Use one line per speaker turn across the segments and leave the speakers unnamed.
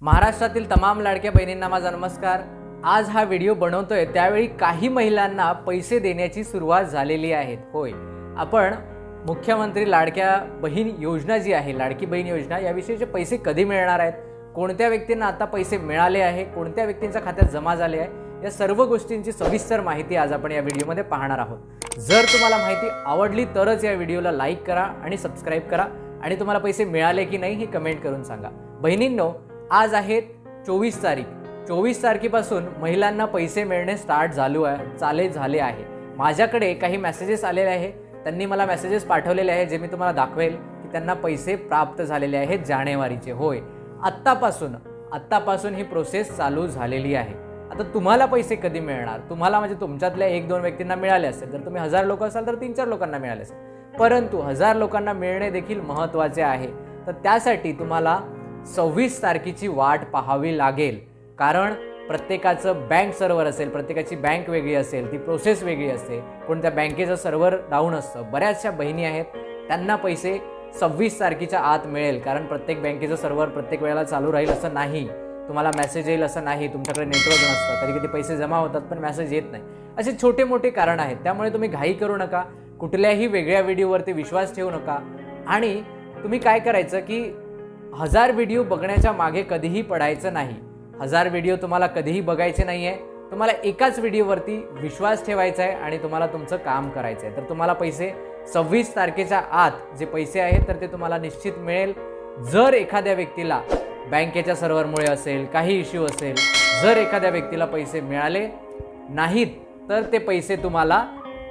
महाराष्ट्रातील तमाम लाडक्या बहिणींना माझा नमस्कार. आज हा व्हिडिओ बनवतोय त्यावेळी काही महिलांना पैसे देण्याची सुरुवात झालेली आहे. होय. आपण मुख्यमंत्री लाडक्या बहीण योजना जी आहे लाडकी बहीण योजना याविषयीचे पैसे कधी मिळणार आहेत? कोणत्या व्यक्तींना आता पैसे मिळाले आहे? कोणत्या व्यक्तींच्या खात्यात जमा झाले आहे? या सर्व गोष्टींची सविस्तर माहिती आज आपण या व्हिडिओमध्ये पाहणार आहोत. जर तुम्हाला माहिती आवडली तरच या व्हिडिओला लाईक करा आणि सबस्क्राईब करा. आणि तुम्हाला पैसे मिळाले की नाही हे कमेंट करून सांगा. बहिणींनो आज आहे चोवीस तारीख. चोवीस तारखेपासून महिलांना पैसे मिळणे स्टार्ट झालो आहे चाले झाले आहे. माझ्याकडे काही मेसेजेस आलेले आहे. त्यांनी मला मेसेजेस पाठवलेले आहे जे मी तुम्हाला दाखवेल की त्यांना पैसे प्राप्त झालेले आहेत जानेवारीचे. होय. आत्तापासून आत्तापासून ही प्रोसेस चालू झालेली आहे. आता तुम्हाला पैसे कधी मिळणार? तुम्हाला म्हणजे तुमच्यातल्या एक दोन व्यक्तींना मिळाले असेल. जर तुम्ही हजार लोक असाल तर तीन चार लोकांना मिळाले असेल. परंतु हजार लोकांना मिळणे देखील महत्त्वाचे आहे. तर त्यासाठी तुम्हाला सव्वीस तारखेची वाट पाहावी लागेल. कारण प्रत्येकाचं बँक सर्व्हर असेल प्रत्येकाची बँक वेगळी असेल ती प्रोसेस वेगळी असते. कोणत्या बँकेचं सर्व्हर डाऊन असतं. बऱ्याचशा बहिणी आहेत त्यांना पैसे सव्वीस तारखेच्या आत मिळेल. कारण प्रत्येक बँकेचं सर्व्हर प्रत्येक वेळेला चालू राहील असं नाही. तुम्हाला मेसेज येईल असं नाही. तुमच्याकडे नेटवर्क नसतं. कधी कधी पैसे जमा होतात पण मेसेज येत नाही. असे छोटे मोठे कारण आहेत. त्यामुळे तुम्ही घाई करू नका. कुठल्याही वेगळ्या व्हिडिओवरती विश्वास ठेवू नका. आणि तुम्ही काय करायचं की हजार व्हिडिओ बघण्याच्या मागे कधीही पडायचं नाही. हजार व्हिडिओ तुम्हाला कधीही बघायचे नाही आहे तुम्हाला एकाच व्हिडिओवरती विश्वास ठेवायचा आहे आणि तुम्हाला तुमचं काम करायचं आहे तर तुम्हाला पैसे सव्वीस तारखेच्या आत जे पैसे आहेत तर ते तुम्हाला निश्चित मिळेल. जर एखाद्या व्यक्तीला बँकेच्या सर्व्हरमुळे असेल काही इश्यू असेल जर एखाद्या व्यक्तीला पैसे मिळाले नाहीत तर ते पैसे तुम्हाला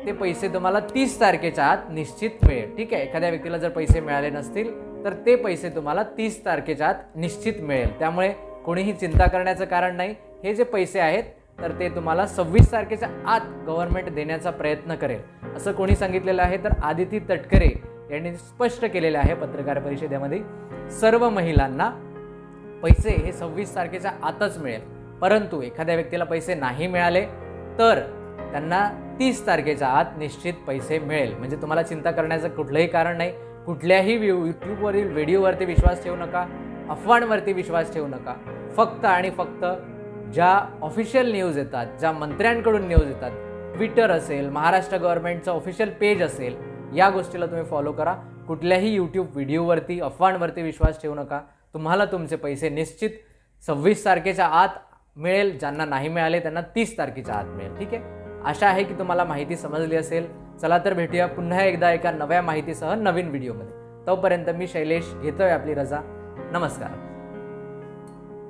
ते पैसे तुम्हाला तीस तारखेच्या आत निश्चित मिळेल. ठीक आहे? एखाद्या व्यक्तीला जर पैसे मिळाले नसतील तर ते पैसे तुम्हाला तीस तारखेच्या आत निश्चित मिळेल. त्यामुळे कोणीही चिंता करण्याचं कारण नाही. हे जे पैसे आहेत तर ते तुम्हाला सव्वीस तारखेच्या आत गव्हर्नमेंट देण्याचा प्रयत्न करेल. असं कोणी सांगितलेलं आहे तर आदिती तटकरे यांनी स्पष्ट केलेले आहे पत्रकार परिषदेमध्ये. सर्व महिलांना पैसे हे सव्वीस तारखेच्या आतच मिळेल. परंतु एखाद्या व्यक्तीला पैसे नाही मिळाले तर त्यांना तीस तारखेच्या आत निश्चित पैसे मिळेल. म्हणजे तुम्हाला चिंता करण्याचं कुठलंही कारण नाही. कुठल्याही यूट्यूबवरील व्हिडिओवरती विश्वास ठेवू नका अफवांवरती विश्वास ठेवू नका. फक्त आणि फक्त ज्या ऑफिशियल न्यूज येतात ज्या मंत्र्यांकडून न्यूज येतात ट्विटर असेल महाराष्ट्र गव्हर्नमेंटचं ऑफिशियल पेज असेल या गोष्टीला तुम्ही फॉलो करा. कुठल्याही यूट्यूब व्हिडिओवरती अफवांवरती विश्वास ठेवू नका. तुम्हाला तुमचे पैसे निश्चित सव्वीस तारखेच्या आत मिळेल. ज्यांना नाही मिळाले त्यांना तीस तारखेच्या आत मिळेल. ठीक आहे? आशा आहे की तुम्हाला माहिती समजली असेल. चला तर भेटूया पुन्हा एकदा एका नव्या माहितीसह नवीन व्हिडिओमध्ये. तोपर्यंत मी शैलेश घेतोय आपली रजा. नमस्कार.